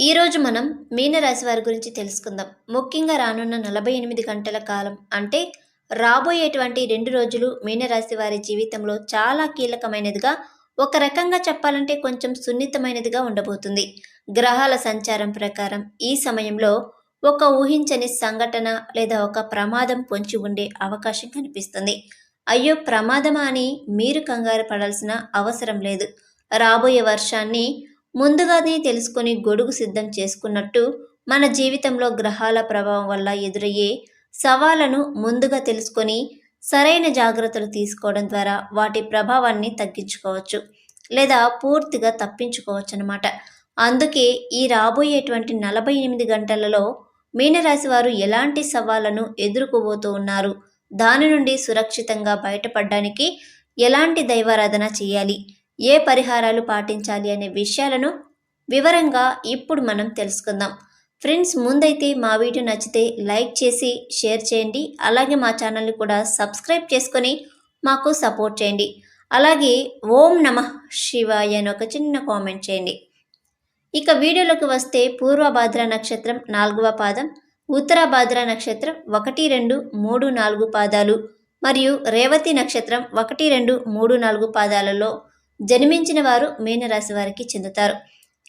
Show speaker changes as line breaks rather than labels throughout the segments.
ఈరోజు మనం మీనరాశి వారి గురించి తెలుసుకుందాం. ముఖ్యంగా రానున్న నలభై ఎనిమిది గంటల కాలం అంటే రాబోయేటువంటి రెండు రోజులు మీనరాశి వారి జీవితంలో చాలా కీలకమైనదిగా ఒక రకంగా చెప్పాలంటే కొంచెం సున్నితమైనదిగా ఉండబోతుంది. గ్రహాల సంచారం ప్రకారం ఈ సమయంలో ఒక ఊహించని సంఘటన లేదా ఒక ప్రమాదం పొంచి ఉండే అవకాశం కనిపిస్తుంది. అయ్యో ప్రమాదమా అని మీరు కంగారు పడాల్సిన అవసరం లేదు. రాబోయే వర్షాన్ని ముందుగానే తెలుసుకొని గొడుగు సిద్ధం చేసుకున్నట్టు మన జీవితంలో గ్రహాల ప్రభావం వల్ల ఎదురయ్యే సవాళ్ళను ముందుగా తెలుసుకొని సరైన జాగ్రత్తలు తీసుకోవడం ద్వారా వాటి ప్రభావాన్ని తగ్గించుకోవచ్చు లేదా పూర్తిగా తప్పించుకోవచ్చు అనమాట అందుకే ఈ రాబోయేటువంటి నలభై ఎనిమిది గంటలలో మీనరాశి వారు ఎలాంటి సవాళ్ళను ఎదుర్కోబోతూ ఉన్నారు? దాని నుండి సురక్షితంగా బయటపడడానికి ఎలాంటి దైవారాధన చేయాలి? ఏ పరిహారాలు పాటించాలి అనే విషయాలను వివరంగా ఇప్పుడు మనం తెలుసుకుందాం. ఫ్రెండ్స్ ముందైతే మా వీడియో నచ్చితే లైక్ చేసి షేర్ చేయండి. అలాగే మా ఛానల్ని కూడా సబ్స్క్రైబ్ చేసుకొని మాకు సపోర్ట్ చేయండి. అలాగే ఓం నమ శివాయ అని ఒక చిన్న కామెంట్ చేయండి. ఇక వీడియోలోకి వస్తే పూర్వభాద్ర నక్షత్రం నాలుగవ పాదం ఉత్తరాభాద్ర నక్షత్రం ఒకటి రెండు మూడు నాలుగు పాదాలు మరియు రేవతి నక్షత్రం ఒకటి రెండు మూడు నాలుగు పాదాలలో జన్మించిన వారు మీనరాశి వారికి చెందుతారు.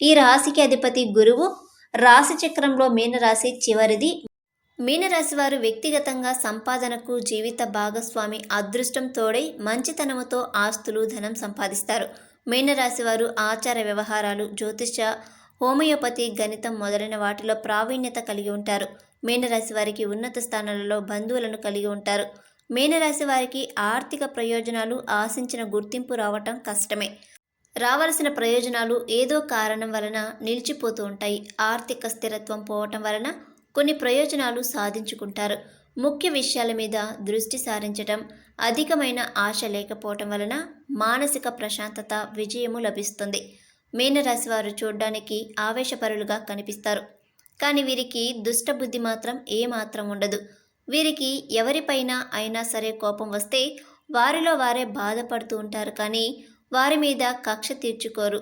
ఈ రాశికి అధిపతి గురువు రాశి చక్రంలో మీనరాశి చివరిది. మీనరాశి వారు వ్యక్తిగతంగా సంపాదనకు జీవిత భాగస్వామి అదృష్టం తోడై మంచితనముతో ఆస్తులు ధనం సంపాదిస్తారు. మీనరాశి వారు ఆచార వ్యవహారాలు జ్యోతిష హోమియోపతి గణితం మొదలైన వాటిలో ప్రావీణ్యత కలిగి ఉంటారు. మీనరాశి వారికి ఉన్నత స్థానాలలో బంధువులను కలిగి ఉంటారు. మీనరాశి వారికి ఆర్థిక ప్రయోజనాలు ఆశించిన గుర్తింపు రావటం కష్టమే. రావలసిన ప్రయోజనాలు ఏదో కారణం వలన నిలిచిపోతూ ఉంటాయి. ఆర్థిక స్థిరత్వం పోవటం వలన కొన్ని ప్రయోజనాలు సాధించుకుంటారు. ముఖ్య విషయాల మీద దృష్టి సారించటం అధికమైన ఆశ లేకపోవటం వలన మానసిక ప్రశాంతత విజయము లభిస్తుంది. మీనరాశి వారు చూడడానికి ఆవేశపరులుగా కనిపిస్తారు. కానీ వీరికి దుష్టబుద్ధి మాత్రం ఏమాత్రం ఉండదు. వీరికి ఎవరిపైన అయినా సరే కోపం వస్తే వారిలో వారే బాధపడుతూ ఉంటారు కానీ వారి మీద కక్ష తీర్చుకోరు.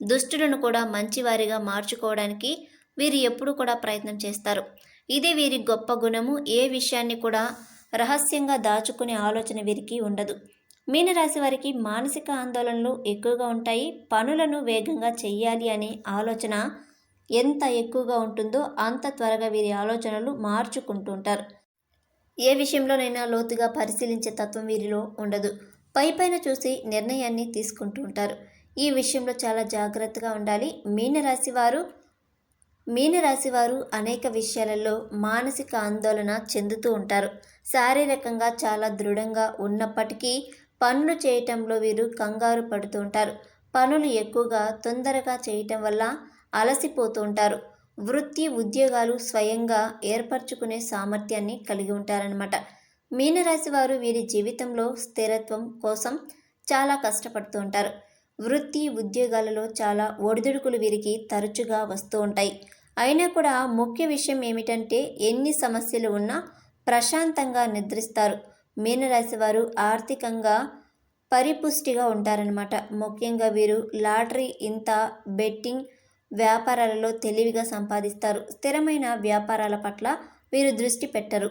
దుష్టులను కూడా మంచివారిగా మార్చుకోవడానికి వీరు ఎప్పుడు కూడా ప్రయత్నం చేస్తారు. ఇదే వీరి గొప్ప గుణము. ఏ విషయాన్ని కూడా రహస్యంగా దాచుకునే ఆలోచన వీరికి ఉండదు. మీనరాశి వారికి మానసిక ఆందోళనలు ఎక్కువగా ఉంటాయి. పనులను వేగంగా చేయాలి అనే ఆలోచన ఎంత ఎక్కువగా ఉంటుందో అంత త్వరగా వీరి ఆలోచనలు మార్చుకుంటుంటారు ఏ విషయంలోనైనా లోతుగా పరిశీలించే తత్వం వీరిలో ఉండదు. పై పైన చూసి నిర్ణయాన్ని తీసుకుంటూ ఉంటారు ఈ విషయంలో చాలా జాగ్రత్తగా ఉండాలి. మీనరాశి వారు మీనరాశి వారు అనేక విషయాలలో మానసిక ఆందోళన చెందుతూ ఉంటారు. శారీరకంగా చాలా దృఢంగా ఉన్నప్పటికీ పనులు చేయటంలో వీరు కంగారు పడుతూ ఉంటారు. పనులు ఎక్కువగా తొందరగా చేయటం వల్ల అలసిపోతూ ఉంటారు. వృత్తి ఉద్యోగాలు స్వయంగా ఏర్పరచుకునే సామర్థ్యాన్ని కలిగి ఉంటారనమాట మీనరాశి వారు వీరి జీవితంలో స్థిరత్వం కోసం చాలా కష్టపడుతూ ఉంటారు. వృత్తి ఉద్యోగాలలో చాలా ఒడిదుడుకులు వీరికి తరచుగా వస్తూ ఉంటాయి. అయినా కూడా ముఖ్య విషయం ఏమిటంటే ఎన్ని సమస్యలు ఉన్నా ప్రశాంతంగా నిద్రిస్తారు. మీనరాశి వారు ఆర్థికంగా పరిపుష్టిగా ఉంటారనమాట ముఖ్యంగా వీరు లాటరీ ఇంత బెట్టింగ్ వ్యాపారాలలో తెలివిగా సంపాదిస్తారు. స్థిరమైన వ్యాపారాల పట్ల వీరు దృష్టి పెట్టరు.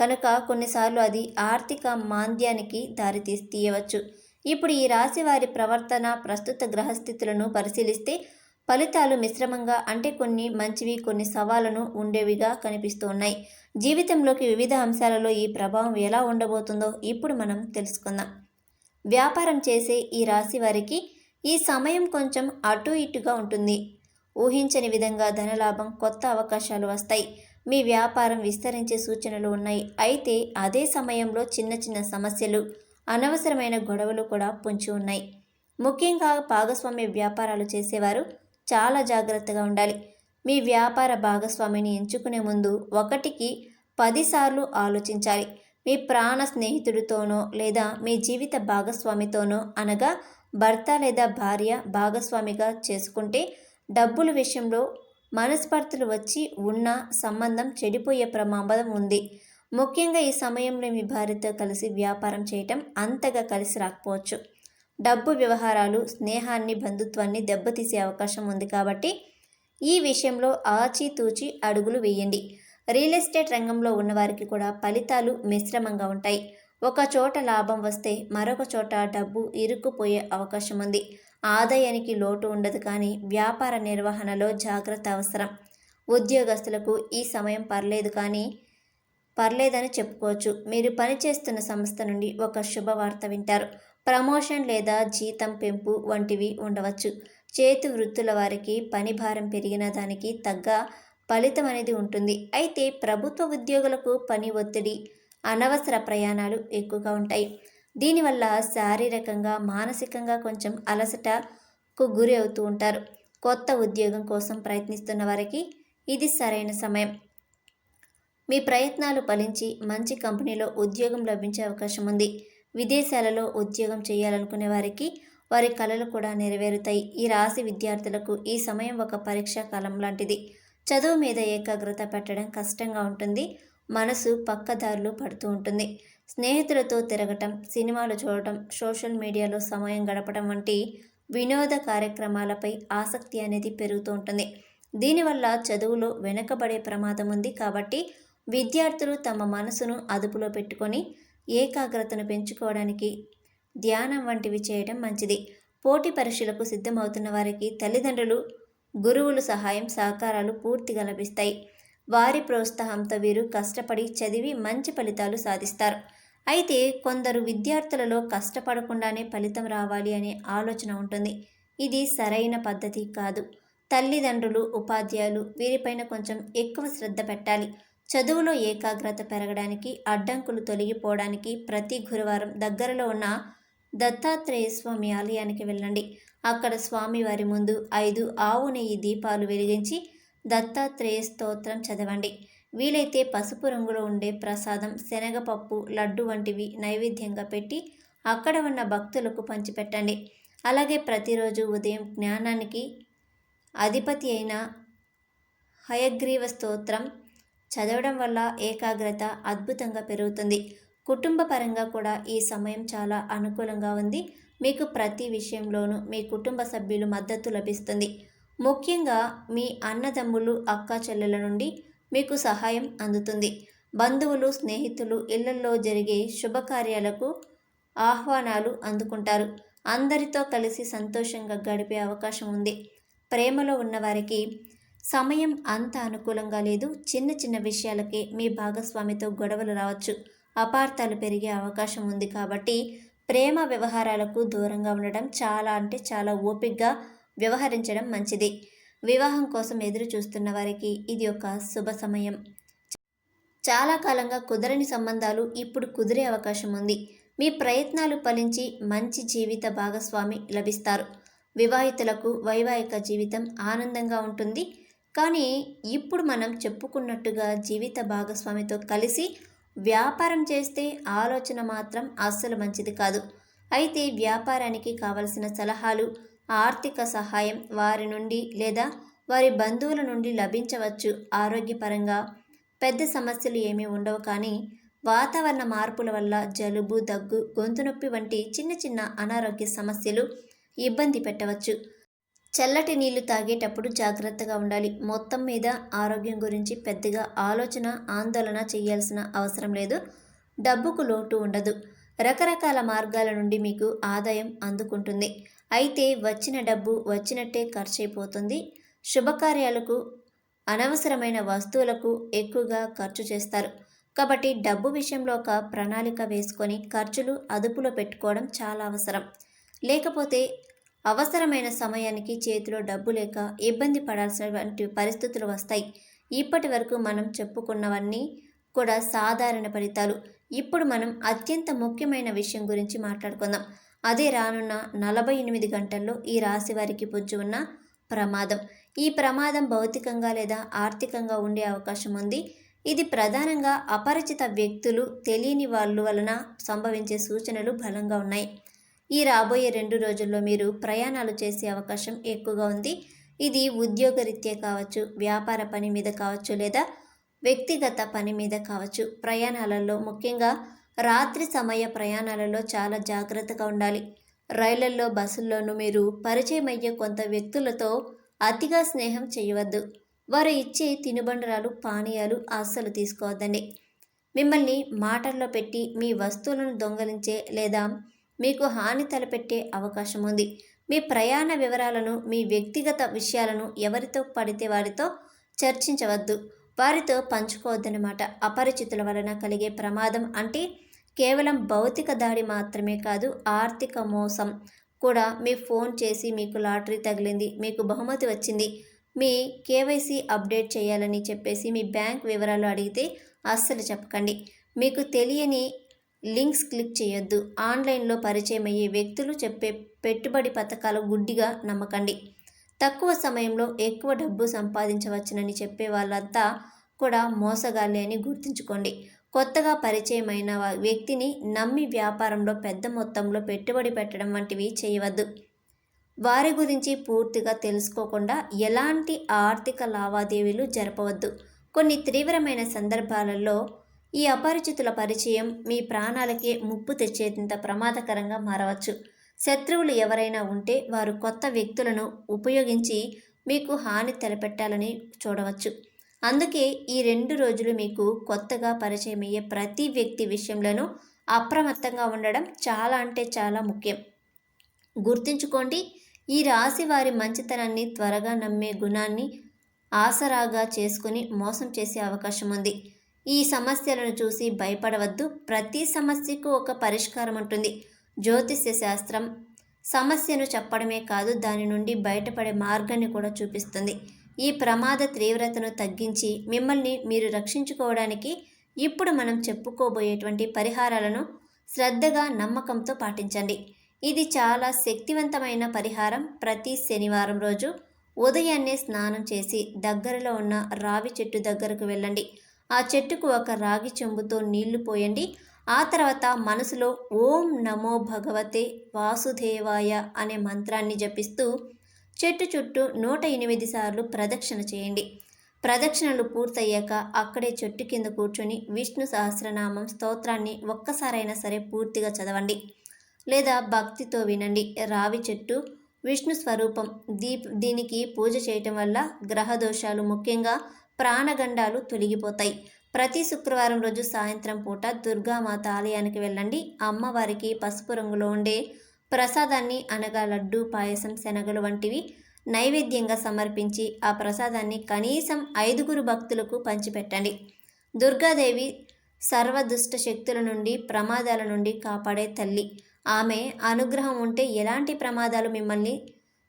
కనుక కొన్నిసార్లు అది ఆర్థిక మాంద్యానికి దారితీ తీయవచ్చు. ఇప్పుడు ఈ రాశి వారి ప్రవర్తన ప్రస్తుత గ్రహస్థితులను పరిశీలిస్తే ఫలితాలు మిశ్రమంగా అంటే కొన్ని మంచివి కొన్ని సవాళ్ళను ఉండేవిగా కనిపిస్తూ ఉన్నాయి జీవితంలోకి వివిధ అంశాలలో ఈ ప్రభావం ఎలా ఉండబోతుందో ఇప్పుడు మనం తెలుసుకుందాం. వ్యాపారం చేసే ఈ రాశి వారికి ఈ సమయం కొంచెం అటు ఇటుగా ఉంటుంది. ఊహించని విధంగా ధనలాభం కొత్త అవకాశాలు వస్తాయి. మీ వ్యాపారం విస్తరించే సూచనలు ఉన్నాయి. అయితే అదే సమయంలో చిన్న చిన్న సమస్యలు అనవసరమైన గొడవలు కూడా పొంచి ఉన్నాయి. ముఖ్యంగా భాగస్వామ్య వ్యాపారాలు చేసేవారు చాలా జాగ్రత్తగా ఉండాలి. మీ వ్యాపార భాగస్వామిని ఎంచుకునే ముందు ఒకటికి పదిసార్లు ఆలోచించాలి. మీ ప్రాణ స్నేహితుడితోనో లేదా మీ జీవిత భాగస్వామితోనో అనగా భర్త లేదా భార్య భాగస్వామిగా చేసుకుంటే డబ్బుల విషయంలో మనస్పర్ధలు వచ్చి ఉన్న సంబంధం చెడిపోయే ప్రమాదం ఉంది. ముఖ్యంగా ఈ సమయంలో మీ భార్యతో కలిసి వ్యాపారం చేయటం అంతగా కలిసి రాకపోవచ్చు. డబ్బు వ్యవహారాలు స్నేహాన్ని బంధుత్వాన్ని దెబ్బతీసే అవకాశం ఉంది కాబట్టి ఈ విషయంలో ఆచితూచి అడుగులు వేయండి. రియల్ ఎస్టేట్ రంగంలో ఉన్నవారికి కూడా ఫలితాలు మిశ్రమంగా ఉంటాయి. ఒక చోట లాభం వస్తే మరొక చోట డబ్బు ఇరుక్కుపోయే అవకాశం ఉంది. ఆదాయానికి లోటు ఉండదు కానీ వ్యాపార నిర్వహణలో జాగ్రత్త అవసరం. ఉద్యోగస్తులకు ఈ సమయం పర్లేదు కానీ పర్లేదని చెప్పుకోవచ్చు. మీరు పనిచేస్తున్న సంస్థ నుండి ఒక శుభవార్త వింటారు. ప్రమోషన్ లేదా జీతం పెంపు వంటివి ఉండవచ్చు. చేతి వృత్తుల వారికి పని భారం పెరిగిన దానికి తగ్గ ఫలితం అనేది ఉంటుంది. అయితే ప్రభుత్వ ఉద్యోగులకు పని ఒత్తిడి అనవసర ప్రయాణాలు ఎక్కువగా ఉంటాయి. దీనివల్ల శారీరకంగా మానసికంగా కొంచెం అలసటకు గురి అవుతూ ఉంటారు. కొత్త ఉద్యోగం కోసం ప్రయత్నిస్తున్న వారికి ఇది సరైన సమయం. మీ ప్రయత్నాలు ఫలించి మంచి కంపెనీలో ఉద్యోగం లభించే అవకాశం ఉంది. విదేశాలలో ఉద్యోగం చేయాలనుకునే వారికి వారి కళలు కూడా నెరవేరుతాయి. ఈ రాశి విద్యార్థులకు ఈ సమయం ఒక పరీక్షా కాలం లాంటిది. చదువు మీద ఏకాగ్రత పెట్టడం కష్టంగా ఉంటుంది. మనసు పక్కదారులు పడుతూ ఉంటుంది. స్నేహితులతో తిరగటం సినిమాలు చూడటం సోషల్ మీడియాలో సమయం గడపడం వంటి వినోద కార్యక్రమాలపై ఆసక్తి అనేది పెరుగుతూ ఉంటుంది. దీనివల్ల చదువులో వెనకబడే ప్రమాదం ఉంది కాబట్టి విద్యార్థులు తమ మనసును అదుపులో పెట్టుకొని ఏకాగ్రతను పెంచుకోవడానికి ధ్యానం వంటివి చేయడం మంచిది. పోటీ పరీక్షలకు సిద్ధమవుతున్న వారికి తల్లిదండ్రులు గురువులు సహాయం సహకారాలు పూర్తిగా లభిస్తాయి. వారి ప్రోత్సాహంతో వీరు కష్టపడి చదివి మంచి ఫలితాలు సాధిస్తారు. అయితే కొందరు విద్యార్థులలో కష్టపడకుండానే ఫలితం రావాలి అనే ఆలోచన ఉంటుంది. ఇది సరైన పద్ధతి కాదు. తల్లిదండ్రులు ఉపాధ్యాయులు వీరిపైన కొంచెం ఎక్కువ శ్రద్ధ పెట్టాలి. చదువులో ఏకాగ్రత పెరగడానికి అడ్డంకులు తొలగిపోవడానికి ప్రతి గురువారం దగ్గరలో ఉన్న దత్తాత్రేయ స్వామి ఆలయానికి వెళ్ళండి. అక్కడ స్వామివారి ముందు ఐదు ఆవు నెయ్యి దీపాలు వెలిగించి దత్తాత్రేయ స్తోత్రం చదవండి. వీలైతే పసుపు రంగులో ఉండే ప్రసాదం శనగపప్పు లడ్డు వంటివి నైవేద్యంగా పెట్టి అక్కడ ఉన్న భక్తులకు పంచిపెట్టండి. అలాగే ప్రతిరోజు ఉదయం జ్ఞానానికి అధిపతి అయిన హయగ్రీవ స్తోత్రం చదవడం వల్ల ఏకాగ్రత అద్భుతంగా పెరుగుతుంది. కుటుంబ పరంగా కూడా ఈ సమయం చాలా అనుకూలంగా ఉంది. మీకు ప్రతి విషయంలోనూ మీ కుటుంబ సభ్యులు మద్దతు లభిస్తుంది. ముఖ్యంగా మీ అన్నదమ్ములు అక్క చెల్లెల నుండి మీకు సహాయం అందుతుంది. బంధువులు స్నేహితులు ఇళ్ళలో జరిగే శుభకార్యాలకు ఆహ్వానాలు అందుకుంటారు. అందరితో కలిసి సంతోషంగా గడిపే అవకాశం ఉంది. ప్రేమలో ఉన్నవారికి సమయం అంత అనుకూలంగా లేదు. చిన్న చిన్న విషయాలకే మీ భాగస్వామితో గొడవలు రావచ్చు. అపార్థాలు పెరిగే అవకాశం ఉంది కాబట్టి ప్రేమ వ్యవహారాలకు దూరంగా ఉండడం చాలా అంటే చాలా ఓపిగ్గా వ్యవహరించడం మంచిది. వివాహం కోసం ఎదురు చూస్తున్న వారికి ఇది ఒక శుభ సమయం. చాలా కాలంగా కుదరని సంబంధాలు ఇప్పుడు కుదిరే అవకాశం ఉంది. మీ ప్రయత్నాలు ఫలించి మంచి జీవిత భాగస్వామి లభిస్తారు. వివాహితులకు వైవాహిక జీవితం ఆనందంగా ఉంటుంది. కానీ ఇప్పుడు మనం చెప్పుకున్నట్టుగా జీవిత భాగస్వామితో కలిసి వ్యాపారం చేస్తే ఆలోచన మాత్రం అస్సలు మంచిది కాదు. అయితే వ్యాపారానికి కావలసిన సలహాలు ఆర్థిక సహాయం వారి నుండి లేదా వారి బంధువుల నుండి లభించవచ్చు ఆరోగ్యపరంగా. పెద్ద సమస్యలు ఏమీ ఉండవు కానీ వాతావరణ మార్పుల వల్ల జలుబు దగ్గు గొంతు నొప్పి వంటి చిన్న చిన్న అనారోగ్య సమస్యలు ఇబ్బంది పెట్టవచ్చు. చల్లటి నీళ్ళు తాగేటప్పుడు జాగ్రత్తగా ఉండాలి. మొత్తం మీద ఆరోగ్యం గురించి పెద్దగా ఆలోచన ఆందోళన చేయాల్సిన అవసరం లేదు. డబ్బుకు లోటు ఉండదు. రకరకాల మార్గాల నుండి మీకు ఆదాయం అందుకుంటుంది. అయితే వచ్చిన డబ్బు వచ్చినట్టే ఖర్చయిపోతుంది శుభకార్యాలకు అనవసరమైన వస్తువులకు ఎక్కువగా ఖర్చు చేస్తారు. కాబట్టి డబ్బు విషయంలో ఒక ప్రణాళిక వేసుకొని ఖర్చులు అదుపులో పెట్టుకోవడం చాలా అవసరం. లేకపోతే అవసరమైన సమయానికి చేతిలో డబ్బు లేక ఇబ్బంది పడాల్సినటువంటి పరిస్థితులు వస్తాయి. ఇప్పటి వరకు మనం చెప్పుకున్నవన్నీ కూడా సాధారణ ఫలితాలు. ఇప్పుడు మనం అత్యంత ముఖ్యమైన విషయం గురించి మాట్లాడుకుందాం. అదే రానున్న నలభై ఎనిమిది గంటల్లో ఈ రాశి వారికి పొంచి ఉన్న ప్రమాదం. ఈ ప్రమాదం భౌతికంగా లేదా ఆర్థికంగా ఉండే అవకాశం ఉంది. ఇది ప్రధానంగా అపరిచిత వ్యక్తులు తెలియని వాళ్ళు వలన సంభవించే సూచనలు బలంగా ఉన్నాయి. ఈ రాబోయే రెండు రోజుల్లో మీరు ప్రయాణాలు చేసే అవకాశం ఎక్కువగా ఉంది. ఇది ఉద్యోగరీత్యా కావచ్చు వ్యాపార పని మీద కావచ్చు లేదా వ్యక్తిగత పని మీద కావచ్చు. ప్రయాణాలలో ముఖ్యంగా రాత్రి సమయ ప్రయాణాలలో చాలా జాగ్రత్తగా ఉండాలి. రైళ్ళలో బస్సుల్లోనూ మీరు పరిచయం అయ్యే కొంత వ్యక్తులతో అతిగా స్నేహం చేయవద్దు. వారు ఇచ్చే తినుబండరాలు పానీయాలు అస్సలు తీసుకోవద్దండి. మిమ్మల్ని మాటల్లో పెట్టి మీ వస్తువులను దొంగలించే లేదా మీకు హాని తలపెట్టే అవకాశం ఉంది. మీ ప్రయాణ వివరాలను మీ వ్యక్తిగత విషయాలను ఎవరితో పడితే వారితో చర్చించవద్దు. వారితో పంచుకోవద్దనమాట అపరిచితుల వలన కలిగే ప్రమాదం అంటే కేవలం భౌతిక దాడి మాత్రమే కాదు ఆర్థిక మోసం కూడా మీ ఫోన్ చేసి మీకు లాటరీ తగిలింది మీకు బహుమతి వచ్చింది. మీ కేవైసీ అప్డేట్ చేయాలని చెప్పేసి మీ బ్యాంక్ వివరాలు అడిగితే అస్సలు చెప్పకండి. మీకు తెలియని లింక్స్ క్లిక్ చేయొద్దు. ఆన్లైన్లో పరిచయం అయ్యే వ్యక్తులు చెప్పే పెట్టుబడి పథకాలు గుడ్డిగా నమ్మకండి. తక్కువ సమయంలో ఎక్కువ డబ్బు సంపాదించవచ్చునని చెప్పే వాళ్ళంతా కూడా మోసగాళ్ళే అని గుర్తుంచుకోండి. కొత్తగా పరిచయమైన వ్యక్తిని నమ్మి వ్యాపారంలో పెద్ద మొత్తంలో పెట్టుబడి పెట్టడం వంటివి చేయవద్దు. వారి గురించి పూర్తిగా తెలుసుకోకుండా ఎలాంటి ఆర్థిక లావాదేవీలు జరపవద్దు. కొన్ని తీవ్రమైన సందర్భాలలో ఈ అపరిచితుల పరిచయం మీ ప్రాణాలకే ముప్పు తెచ్చేంత ప్రమాదకరంగా మారవచ్చు. శత్రువులు ఎవరైనా ఉంటే వారు కొత్త వ్యక్తులను ఉపయోగించి మీకు హాని తలపెట్టాలని చూడవచ్చు. అందుకే ఈ రెండు రోజులు మీకు కొత్తగా పరిచయం అయ్యే ప్రతి వ్యక్తి విషయంలోనూ అప్రమత్తంగా ఉండడం చాలా అంటే చాలా ముఖ్యం. గుర్తుంచుకోండి ఈ రాశి వారి మంచితనాన్ని త్వరగా నమ్మే గుణాన్ని ఆసరాగా చేసుకుని మోసం చేసే అవకాశం ఉంది. ఈ సమస్యలను చూసి భయపడవద్దు. ప్రతి సమస్యకు ఒక పరిష్కారం ఉంటుంది. జ్యోతిష్య శాస్త్రం సమస్యను చెప్పడమే కాదు దాని నుండి బయటపడే మార్గాన్ని కూడా చూపిస్తుంది. ఈ ప్రమాద తీవ్రతను తగ్గించి మిమ్మల్ని మీరు రక్షించుకోవడానికి ఇప్పుడు మనం చెప్పుకోబోయేటువంటి పరిహారాలను శ్రద్ధగా నమ్మకంతో పాటించండి. ఇది చాలా శక్తివంతమైన పరిహారం. ప్రతి శనివారం రోజు ఉదయాన్నే స్నానం చేసి దగ్గరలో ఉన్న రావి చెట్టు దగ్గరకు వెళ్ళండి. ఆ చెట్టుకు ఒక రాగి చెంబుతో నీళ్ళు పోయండి. ఆ తర్వాత మనసులో ఓం నమో భగవతే వాసుదేవాయ అనే మంత్రాన్ని జపిస్తూ చెట్టు చుట్టూ నూట ఎనిమిది సార్లు ప్రదక్షిణ చేయండి. ప్రదక్షిణలు పూర్తయ్యాక అక్కడే చెట్టు కింద కూర్చొని విష్ణు సహస్రనామం స్తోత్రాన్ని ఒక్కసారైనా సరే పూర్తిగా చదవండి. లేదా భక్తితో వినండి. రావి చెట్టు విష్ణు స్వరూపం దీప్ దీనికి పూజ చేయటం వల్ల గ్రహ దోషాలు ముఖ్యంగా ప్రాణగండాలు తొలగిపోతాయి. ప్రతి శుక్రవారం రోజు సాయంత్రం పూట దుర్గామాత ఆలయానికి వెళ్ళండి. అమ్మవారికి పసుపు రంగులో ఉండే ప్రసాదాన్ని అనగా లడ్డు పాయసం శనగలు వంటివి నైవేద్యంగా సమర్పించి ఆ ప్రసాదాన్ని కనీసం ఐదుగురు భక్తులకు పంచిపెట్టండి. దుర్గాదేవి సర్వదుష్ట శక్తుల నుండి ప్రమాదాల నుండి కాపాడే తల్లి. ఆమె అనుగ్రహం ఉంటే ఎలాంటి ప్రమాదాలు మిమ్మల్ని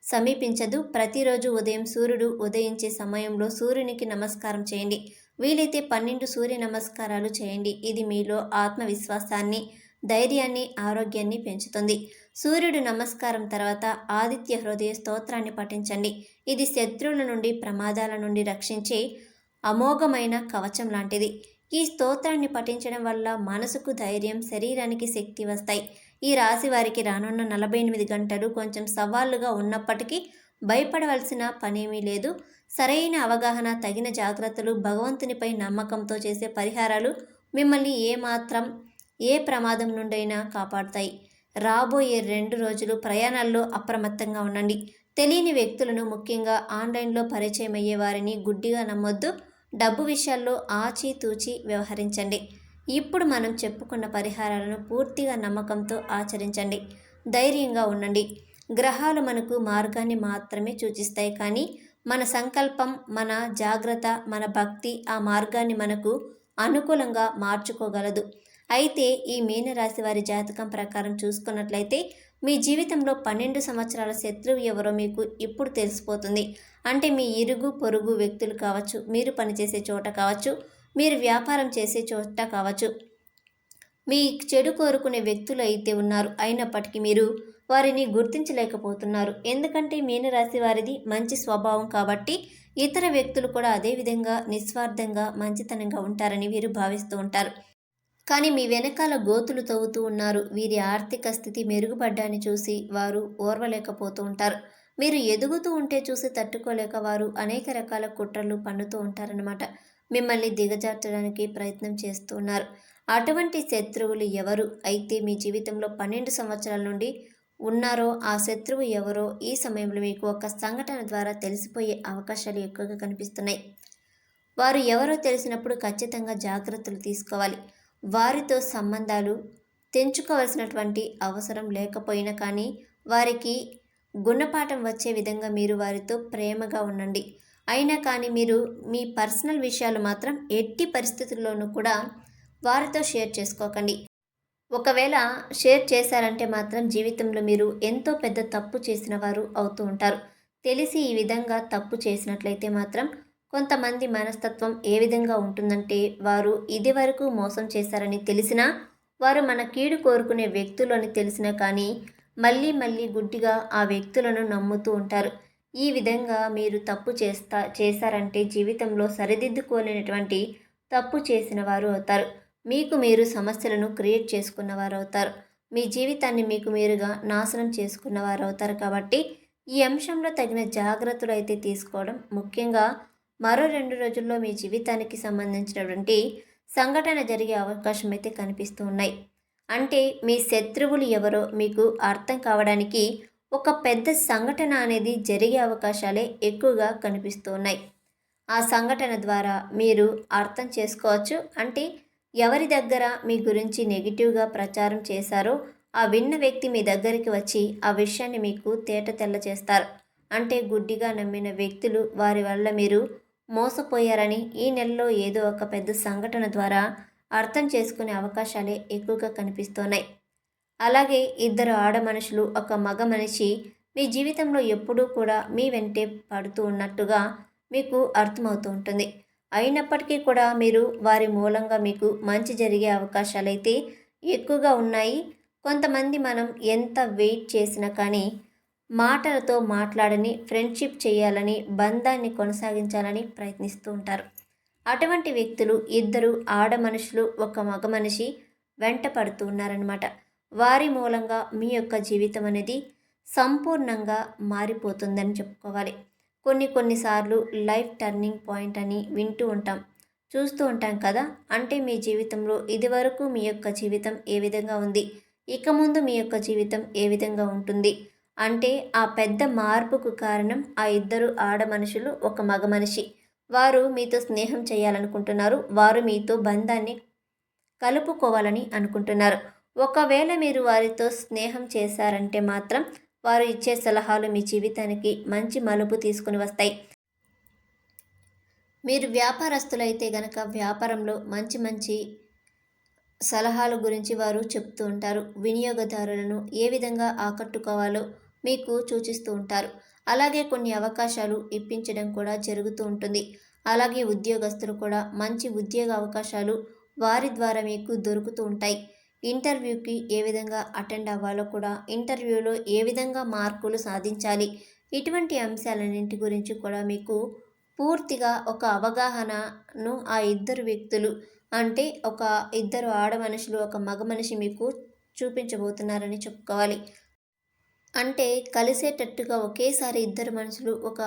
సమీపించదు. ప్రతిరోజు ఉదయం సూర్యుడు ఉదయించే సమయంలో సూర్యునికి నమస్కారం చేయండి. వీలైతే పన్నెండు సూర్య నమస్కారాలు చేయండి. ఇది మీలో ఆత్మవిశ్వాసాన్ని ధైర్యాన్ని ఆరోగ్యాన్ని పెంచుతుంది. సూర్యుడు నమస్కారం తర్వాత ఆదిత్య హృదయ స్తోత్రాన్ని పఠించండి. ఇది శత్రువుల నుండి ప్రమాదాల నుండి రక్షించే అమోఘమైన కవచం లాంటిది. ఈ స్తోత్రాన్ని పఠించడం వల్ల మనసుకు ధైర్యం శరీరానికి శక్తి వస్తాయి. ఈ రాశి వారికి రానున్న నలభై ఎనిమిది గంటలు కొంచెం సవాళ్ళుగా ఉన్నప్పటికీ భయపడవలసిన పనేమీ లేదు. సరైన అవగాహన తగిన జాగ్రత్తలు భగవంతునిపై నమ్మకంతో చేసే పరిహారాలు మిమ్మల్ని ఏమాత్రం ఏ ప్రమాదం నుండైనా కాపాడతాయి. రాబోయే రెండు రోజులు ప్రయాణాల్లో అప్రమత్తంగా ఉండండి. తెలియని వ్యక్తులను ముఖ్యంగా ఆన్లైన్లో పరిచయం అయ్యే వారిని గుడ్డిగా నమ్మొద్దు. డబ్బు విషయాల్లో ఆచితూచి వ్యవహరించండి. ఇప్పుడు మనం చెప్పుకున్న పరిహారాలను పూర్తిగా నమ్మకంతో ఆచరించండి. ధైర్యంగా ఉండండి. గ్రహాలు మనకు మార్గాన్ని మాత్రమే సూచిస్తాయి కానీ మన సంకల్పం మన జాగ్రత్త మన భక్తి ఆ మార్గాన్ని మనకు అనుకూలంగా మార్చుకోగలదు. అయితే ఈ మీనరాశి వారి జాతకం ప్రకారం చూసుకున్నట్లయితే మీ జీవితంలో పన్నెండు సంవత్సరాల శత్రువు ఎవరో మీకు ఇప్పుడు తెలిసిపోతుంది. అంటే మీ ఇరుగు పొరుగు వ్యక్తులు కావచ్చు మీరు పనిచేసే చోట కావచ్చు మీరు వ్యాపారం చేసే చోట కావచ్చు. మీ చెడు కోరుకునే వ్యక్తులు అయితే ఉన్నారు. అయినప్పటికీ మీరు వారిని గుర్తించలేకపోతున్నారు. ఎందుకంటే మీనరాశి వారిది మంచి స్వభావం కాబట్టి ఇతర వ్యక్తులు కూడా అదే విధంగా నిస్వార్థంగా మంచితనంగా ఉంటారని వీరు భావిస్తూ ఉంటారు. కానీ మీ వెనకాల గోతులు తవ్వుతూ ఉన్నారు. వీరి ఆర్థిక స్థితి మెరుగుపడ్డాన్ని చూసి వారు ఓర్వలేకపోతూ ఉంటారు. మీరు ఎదుగుతూ ఉంటే చూసి తట్టుకోలేక వారు అనేక రకాల కుట్రలు పన్నుతూ ఉంటారన్నమాట. మిమ్మల్ని దిగజార్చడానికి ప్రయత్నం చేస్తున్నారు అటువంటి శత్రువులు ఎవరు? అయితే మీ జీవితంలో పన్నెండు సంవత్సరాల నుండి ఉన్నారో ఆ శత్రువు ఎవరో ఈ సమయంలో మీకు ఒక సంఘటన ద్వారా తెలిసిపోయే అవకాశాలు ఎక్కువగా కనిపిస్తున్నాయి. వారు ఎవరో తెలిసినప్పుడు ఖచ్చితంగా జాగ్రత్తలు తీసుకోవాలి. వారితో సంబంధాలు తెంచుకోవాల్సినటువంటి అవసరం లేకపోయినా కానీ వారికి గుణపాఠం వచ్చే విధంగా మీరు వారితో ప్రేమగా ఉండండి. అయినా కానీ మీరు మీ పర్సనల్ విషయాలు మాత్రం ఎట్టి పరిస్థితుల్లోనూ కూడా వారితో షేర్ చేసుకోకండి. ఒకవేళ షేర్ చేశారంటే మాత్రం జీవితంలో మీరు ఎంతో పెద్ద తప్పు చేసిన వారు అవుతూ ఉంటారు. తెలిసి ఈ విధంగా తప్పు చేసినట్లయితే మాత్రం కొంతమంది మనస్తత్వం ఏ విధంగా ఉంటుందంటే వారు ఇది వరకు మోసం చేశారని తెలిసినా వారు మన కీడు కోరుకునే వ్యక్తులు అని తెలిసినా కానీ మళ్ళీ మళ్ళీ గుడ్డిగా ఆ వ్యక్తులను నమ్ముతూ ఉంటారు. ఈ విధంగా మీరు తప్పు చేస్తా చేశారంటే జీవితంలో సరిదిద్దుకోలేనటువంటి తప్పు చేసిన వారు అవుతారు. మీకు మీరు సమస్యలను క్రియేట్ చేసుకున్న వారు అవుతారు. మీ జీవితాన్ని మీకు మీరుగా నాశనం చేసుకున్న వారు అవుతారు కాబట్టి ఈ అంశంలో తగిన జాగ్రత్తలు అయితే తీసుకోవడం ముఖ్యంగా మరో రెండు రోజుల్లో మీ జీవితానికి సంబంధించినటువంటి సంఘటన జరిగే అవకాశం అయితే కనిపిస్తూ ఉన్నాయి. అంటే మీ శత్రువులు ఎవరో మీకు అర్థం కావడానికి ఒక పెద్ద సంఘటన అనేది జరిగే అవకాశాలే ఎక్కువగా కనిపిస్తూ ఉన్నాయి. ఆ సంఘటన ద్వారా మీరు అర్థం చేసుకోవచ్చు. అంటే ఎవరి దగ్గర మీ గురించి నెగిటివ్గా ప్రచారం చేశారో ఆ విన్న వ్యక్తి మీ దగ్గరికి వచ్చి ఆ విషయాన్ని మీకు తేట తెల్ల చేస్తారు. అంటే గుడ్డిగా నమ్మిన వ్యక్తులు వారి వల్ల మీరు మోసపోయారని ఈ నెలలో ఏదో ఒక పెద్ద సంఘటన ద్వారా అర్థం చేసుకునే అవకాశాలే ఎక్కువగా కనిపిస్తున్నాయి. అలాగే ఇద్దరు ఆడ మనుషులు ఒక మగ మనిషి మీ జీవితంలో ఎప్పుడూ కూడా మీ వెంటే పడుతూ ఉన్నట్టుగా మీకు అర్థమవుతూ ఉంటుంది. అయినప్పటికీ కూడా మీరు వారి మూలంగా మీకు మంచి జరిగే అవకాశాలైతే ఎక్కువగా ఉన్నాయి. కొంతమంది మనం ఎంత వెయిట్ చేసినా కానీ మాటలతో మాట్లాడని ఫ్రెండ్షిప్ చేయాలని బంధాన్ని కొనసాగించాలని ప్రయత్నిస్తూ ఉంటారు. అటువంటి వ్యక్తులు ఇద్దరు ఆడ మనుషులు ఒక మగ మనిషి వెంట పడుతూ ఉన్నారనమాట వారి మూలంగా మీ యొక్క జీవితం అనేది సంపూర్ణంగా మారిపోతుందని చెప్పుకోవాలి. కొన్ని కొన్నిసార్లు లైఫ్ టర్నింగ్ పాయింట్ అని వింటూ ఉంటాం. చూస్తూ ఉంటాం కదా? అంటే మీ జీవితంలో ఇదివరకు మీ యొక్క జీవితం ఏ విధంగా ఉంది? ఇక ముందు మీ యొక్క జీవితం ఏ విధంగా ఉంటుంది? అంటే ఆ పెద్ద మార్పుకు కారణం ఆ ఇద్దరు ఆడ మనుషులు ఒక మగ మనిషి. వారు మీతో స్నేహం చేయాలనుకుంటున్నారు. వారు మీతో బంధాన్ని కలుపుకోవాలని అనుకుంటున్నారు. ఒకవేళ మీరు వారితో స్నేహం చేశారంటే మాత్రం వారు ఇచ్చే సలహాలు మీ జీవితానికి మంచి మలుపు తీసుకుని వస్తాయి. మీరు వ్యాపారస్తులైతే గనక వ్యాపారంలో మంచి మంచి సలహాల గురించి వారు చెప్తూ ఉంటారు. వినియోగదారులను ఏ విధంగా ఆకట్టుకోవాలో మీకు సూచిస్తూ ఉంటారు. అలాగే కొన్ని అవకాశాలు ఇప్పించడం కూడా జరుగుతూ ఉంటుంది. అలాగే ఉద్యోగస్తులు కూడా మంచి ఉద్యోగ అవకాశాలు వారి ద్వారా మీకు దొరుకుతూ ఉంటాయి. ఇంటర్వ్యూకి ఏ విధంగా అటెండ్ అవ్వాలో కూడా ఇంటర్వ్యూలో ఏ విధంగా మార్కులు సాధించాలి ఇటువంటి అంశాలన్నింటి గురించి కూడా మీకు పూర్తిగా ఒక అవగాహనను ఆ ఇద్దరు వ్యక్తులు అంటే ఒక ఇద్దరు ఆడ మనుషులు ఒక మగ మనిషి మీకు చూపించబోతున్నారని చెప్పుకోవాలి. అంటే కలిసేటట్టుగా ఒకేసారి ఇద్దరు మనుషులు ఒక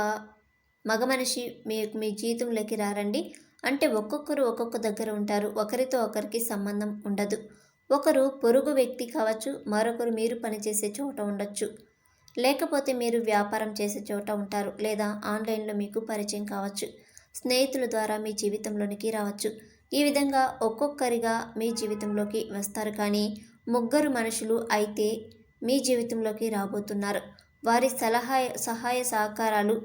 మగ మనిషి మీకు మీ జీవితంలోకి రారండి. అంటే ఒక్కొక్కరు ఒక్కొక్క దగ్గర ఉంటారు. ఒకరితో ఒకరికి సంబంధం ఉండదు. ఒకరు పొరుగు వ్యక్తి కావచ్చు మరొకరు మీరు పనిచేసే చోట ఉండొచ్చు. లేకపోతే మీరు వ్యాపారం చేసే చోట ఉంటారు లేదా ఆన్లైన్లో మీకు పరిచయం కావచ్చు. స్నేహితుల ద్వారా మీ జీవితంలోనికి రావచ్చు. ఈ విధంగా ఒక్కొక్కరిగా మీ జీవితంలోకి వస్తారు కానీ ముగ్గురు మనుషులు అయితే మీ జీవితంలోకి రాబోతున్నారు. వారి సలహా సహాయ సహకారాలు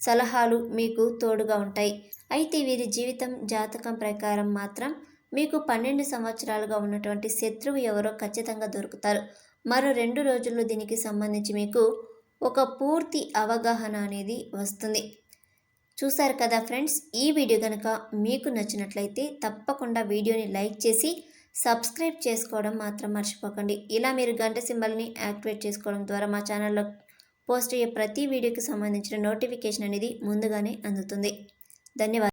సలహాలు మీకు తోడుగా ఉంటాయి. అయితే వీరి జీవితం జాతకం ప్రకారం మాత్రం మీకు పన్నెండు సంవత్సరాలుగా ఉన్నటువంటి శత్రువు ఎవరో ఖచ్చితంగా దొరుకుతారు. మరో రెండు రోజుల్లో దీనికి సంబంధించి మీకు ఒక పూర్తి అవగాహన అనేది వస్తుంది. చూసారు కదా ఫ్రెండ్స్ ఈ వీడియో కనుక మీకు నచ్చినట్లయితే తప్పకుండా వీడియోని లైక్ చేసి సబ్స్క్రైబ్ చేసుకోవడం మాత్రం మర్చిపోకండి. ఇలా మీరు గంట సింబల్ని యాక్టివేట్ చేసుకోవడం ద్వారా మా ఛానల్లో పోస్ట్ అయ్యే ప్రతి వీడియోకి సంబంధించిన నోటిఫికేషన్ అనేది ముందుగానే అందుతుంది. ధన్యవాదాలు.